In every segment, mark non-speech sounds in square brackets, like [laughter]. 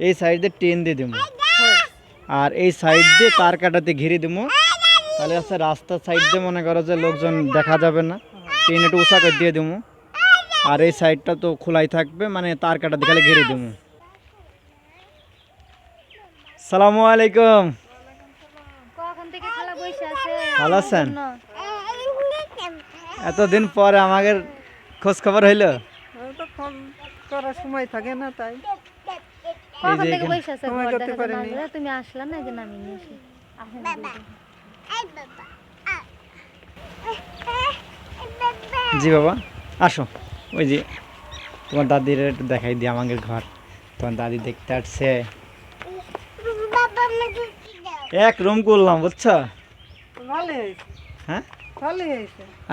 এই সাইড দিয়ে টেন দিয়ে দেবো আর এই সাইড দিয়ে তার কাটাতে ঘিরে দেবো তাহলে হচ্ছে রাস্তার সাইড দিয়ে মনে করো যে লোকজন দেখা যাবে না। টেন একটু উষা করে দিয়ে দেবো আর এই সাইডটা তো খোলাই থাকবে মানে তার কাটাতে খালি ঘিরে দেবো সালামু আলাইকুম। কখন থেকে খালা বসে আছে? ভালো আছেন? এতদিন পরে আমাদের খোঁজ খবর হইল? করার সময় থাকে না তাই। কখন থেকে বসে আছে তুমি আসলা না নিয়ে জি বাবা আসো। ওই যে তোমার দাদির একটু দেখাই দিই আমাদের ঘর। তোমার দাদি দেখতে আসছে। এক রুম করলাম বুঝছ? হ্যাঁ?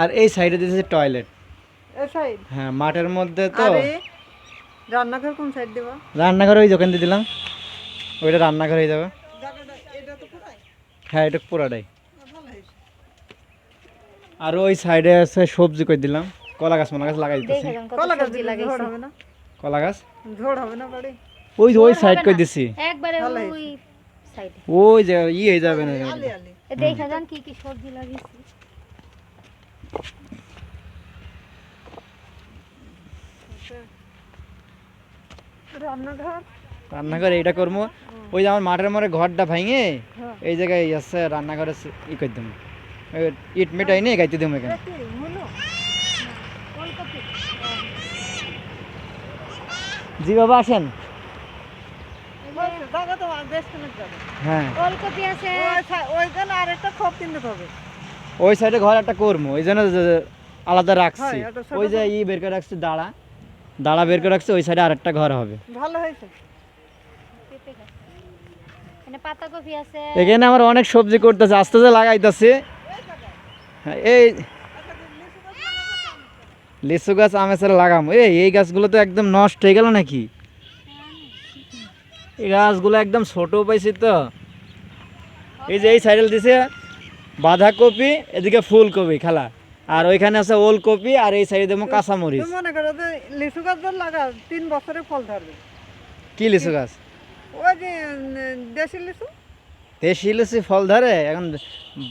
আর এই সাইডে দিয়েছে টয়লেট হ্যাঁ মাঠের মধ্যে তো। আরে রান্নাঘর কোন সাইড দেবা? রান্নাঘর ওই দোকান দিয়ে দিলাম। ওইটা রান্নাঘর হয়ে যাবে। হ্যাঁ এটা পুরাটাই। আর ওই সাইডে আছে সবজি করে দিলাম। কলা গাছ মোলা গাছ লাগাই দিতেছি। দেখে কলা গাছ দিলে লাগাইছে। হবে না? কলা গাছ? ঝড় হবে না বাড়ি? ওই ওই সাইড করে দিছি। একবারে ওই সাইডে ওই যে ই হয়ে যাবে না। আলি আলি যান কি কি সবজি লাগিয়েছি। রান্নাঘর। রান্নাঘর এইটা করব ওই যে আমার মাঠের মরে ঘরটা ভাঙে হ্যাঁ। এই জায়গায় আছে রান্নাঘরে ই করে দেবো ইট মেটাই নিয়ে গাইতে দেবো এখানে। জি বাবা আসেন। জায়গা তো বেশ খানিক যাবে। হ্যাঁ। ওই সা- ওইখানে আরেকটা খোপ কিনতে হবে। ওই সাইডে ঘর একটা করব ওই জন্য আলাদা রাখছি। হয়, ওই যে ই বের করে রাখছি দাঁড়া। দাঁড়া বের করে রাখছে ওই সাইডে আরেকটা ঘর হবে। ভালো হয়েছে। এখানে পাতাকপি আছে। এখানে আমার অনেক সবজি করতেছে আস্তে আস্তে লাগাইতেছে। হ্যাঁ, এই লিচু গাছ আমি স্যার লাগাম। এই এই গাছগুলো তো একদম নষ্ট হয়ে গেল নাকি? এই গাছগুলো একদম ছোট পাইছি তো। এই যে এই সাইডেল দিছে বাঁধাকপি এদিকে ফুলকপি খেলা। আর ওইখানে আছে ওলকপি আর এই সাইডে দেবো কাঁচামরিচ। মনে করো যে লিচু গাছ ধর লাগা তিন বছরে ফল ধরবে। কি লিচু গাছ? ওই যে দেশি লিচু। দেশি লিচু ফল ধরে? এখন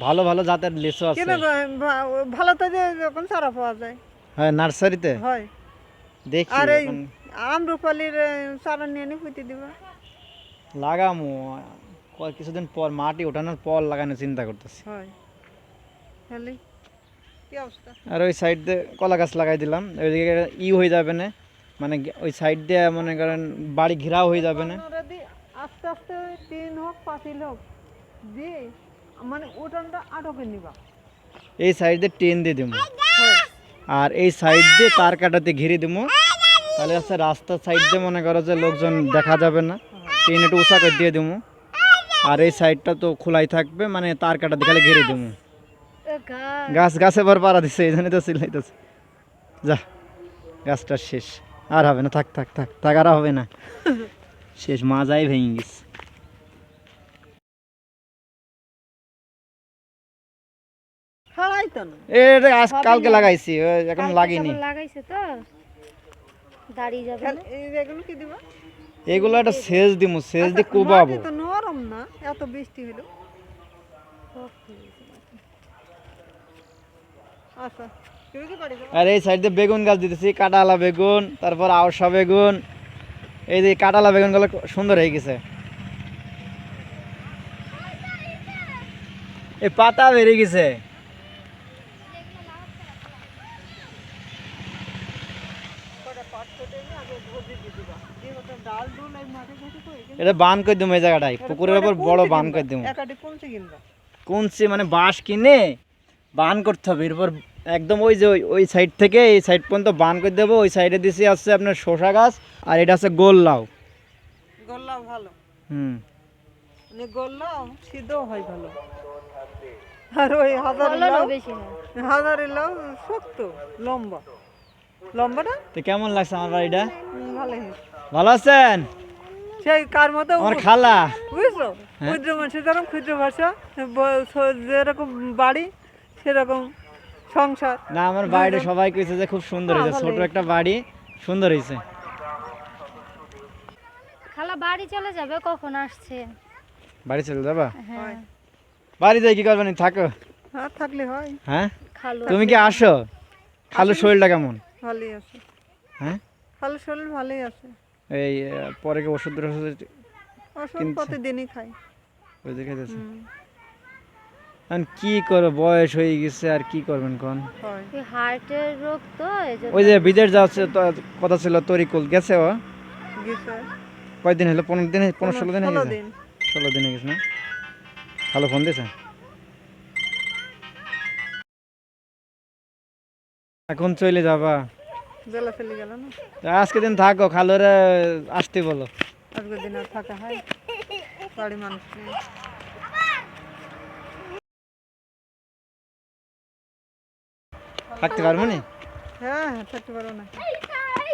ভালো ভালো জাতের লিচু আছে। ভালো তো যে যখন সারা পাওয়া যায়। হ্যাঁ নার্সারিতে? হয়। দেখি আর এই আমরুপালির চারা নিয়ে নি পুঁতি দিবা। লাগামো। কিছুদিন পর মাটি ওঠানোর পর লাগানোর চিন্তা করতেছি। হয়। অবস্থা আর ওই সাইড দিয়ে কলা গাছ লাগাই দিলাম। ওইদিকে ই হয়ে যাবে না। মানে ওই সাইড দিয়ে মনে করেন বাড়ি ঘেরাও হয়ে যাবে না। আস্তে আস্তে তিন হোক পাঁচিল হোক দিয়ে মানে উঠানটা আটকে নিবা। এই সাইড দিয়ে টেন দিয়ে দেবো আর এই সাইড দিয়ে তার কাটাতে ঘিরে দেবো তাহলে হচ্ছে রাস্তার সাইড দিয়ে মনে করো যে লোকজন দেখা যাবে না। টেন একটু উষা করে দিয়ে দেবো আর এই সাইডটা তো খোলাই থাকবে মানে তার কাটাতে খালি ঘিরে দেবো গাছ। গাছ পর পাড়া দিচ্ছে এই জন্য তো চিল্লাইতেছে। যা গাছটা শেষ। আর হবে না থাক থাক থাক থাক আর হবে না। [laughs] শেষ মাজাই ভেঙে গেছে। এটা আজ কালকে লাগাইছি এখন লাগিনি। লাগাইছে তো? দাঁড়িয়ে যাবে খালি না? এই এগুলো কি দিবা? এগুলো একটা সেচ দিমু সেচ দিয়ে আচ্ছা, কোবাবো তো নরম না এত বৃষ্টি হলো আর এই সাইড বেগুন গাছ দিতেছি কাটালা বেগুন তারপর আওসা বেগুন। এই যে কাটালা বেগুনগুলো সুন্দর হয়ে গেছে। এই পাতা বেড়ে গেছে। এটা বান করে দিবো এই জায়গাটায় পুকুরের উপর বড় বান করে দিবো কোনছে মানে বাঁশ কিনে বান করতে হবে এরপর একদম ওই যে ওই- ওই সাইড থেকে এই সাইড পর্যন্ত বান করে দেবো। ওই সাইডে দিছি আছে আপনার শসা গাছ আর এটা আছে গোল লাউ। গোল্লাও ভালো। হুম। মানে গোল্লাও সিদ্ধ হয় ভালো। আর ওই হাজার লাউ বেশি হাজারের লাউ শক্ত লম্বা। লম্বাটা তো কেমন লাগছে আমার বাড়িটা? ভালো হয়েছে ভালো আছেন? সেই কার মতো আমার খালা। বুঝছ? হ্যাঁ। ক্ষুদ্র মানুষের যেরকম ক্ষুদ্র ভাষা যেরকম বাড়ি সেরকম সংসার। না আমার বাড়িটা সবাই কইছে যে খুব সুন্দর হয়েছে ছোট একটা বাড়ি সুন্দর হয়েছে খালা বাড়ি চলে যাবে? কখন আসছে? বাড়ি চলে যাবা? হ্যাঁ। বাড়ি যাই কি করবেন থাকো। হ্যাঁ থাকলে হয়। হ্যাঁ? খালু তুমি কি আসো? খালু শরীরটা কেমন? ভালোই আছে। হ্যাঁ? ভালো শরীর ভালোই আছে। এই পরে কি ওষুধ ওষুধ ওষুধ প্রতিদিনই খাই। ওই যে খাইতেছে। হুম, এখন কি করো বয়স হয়ে গেছে আর কি করবেন কোন? ওই হার্টের রোগ তো ওই যে বিদেশ যাচ্ছে কথা ছিল তরিকুল গেছে ও? কয়দিন হলো? পনেরো দিন পনেরো ষোলো দিন হয়ে গেছে? ষোলো দিন হয়ে গেছে না? ভালো ফোন দিয়েছে? এখন চলে যাবা। বেলা চলে গেল না? আজকে দিন থাকো খালুরে আসতে বলো। আজকের দিন থাকা হয়। বাড়ি মানুষ থাকতে পারব নি? হ্যাঁ থাকতে পারো না।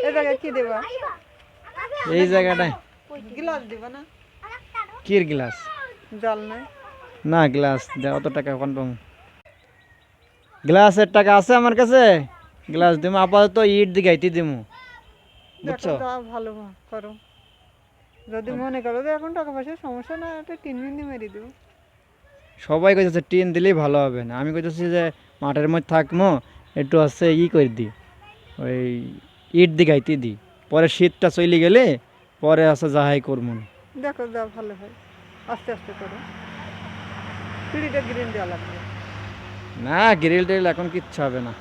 এই জায়গায় কি দেবা? এই জায়গাটায়। গ্লাস দিবা না? কির গ্লাস? জল না গ্লাস অত টাকা কনফার্ম গ্লাসের টাকা আছে আমার কাছে? গ্লাস দিমু আপাতত ইট দিঘাইতে দিমু। বুঝছ? ভালো করো। যদি মনে করো যে এখন টাকা পয়সার সমস্যা না একটা টিন মিন মেরে দেবো। সবাই কইতেছে টিন দিলেই ভালো হবে না। আমি কইতেছি যে মাঠের মধ্যে থাকব একটু হচ্ছে ই করে দিই ওই ইট দিঘাইতে দিই পরে শীতটা চলে গেলে পরে আছে যাহাই করব না। দেখো যা ভালো হয়। আস্তে আস্তে করো। দেওয়া লাগবে। না গ্রিল টিল এখন কিচ্ছু হবে না।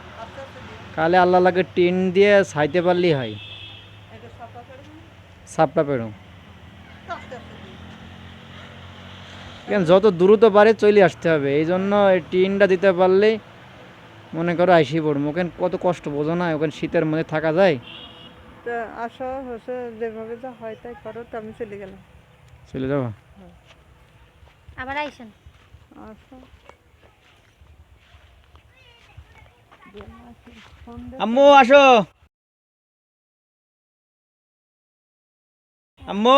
কালে আল্লাহ লাগে টিন দিয়ে সাইতে পারলেই হয়। সাপটা পেরো কেন যত দ্রুত পারে চলে আসতে হবে। এই জন্য এই টিনটা দিতে পারলেই মনে করো আইসি পড়ব। ওখানে কত কষ্ট বোঝো না ওখানে শীতের মধ্যে থাকা যায়। তা আসো হচ্ছে যেভাবে যা হয় তাই করো তো আমি চলে গেলাম। চলে যাব? আবার আইসেন? আসো আম্মু আসো। আম্মু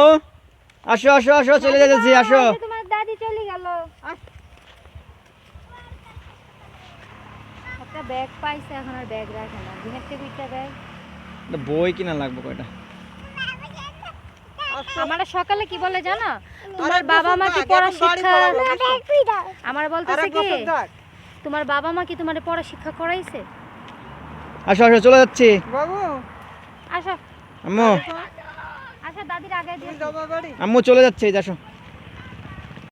আসো আসো আসো চলে যাচ্ছি আসো এই যে তোমার দাদি চলে গেল একটা ব্যাগ পাইছে এখন আর ব্যাগ রাখে না। দিনের থেকে দুইটা ব্যাগ বই কিনা লাগবে কয়টা? আমার সকালে কি বলে জানো? তোমার বাবা মা কি পড়া শিক্ষা আমার বলতেছে কি তোমার বাবা মা কি তোমার পড়া শিক্ষা করাইছে? আসো আসো চলে যাচ্ছি। বাবু। আসো। আম্মু। আসো দাদির আগে দিয়ে আম্মু চলে যাচ্ছে এই আসো।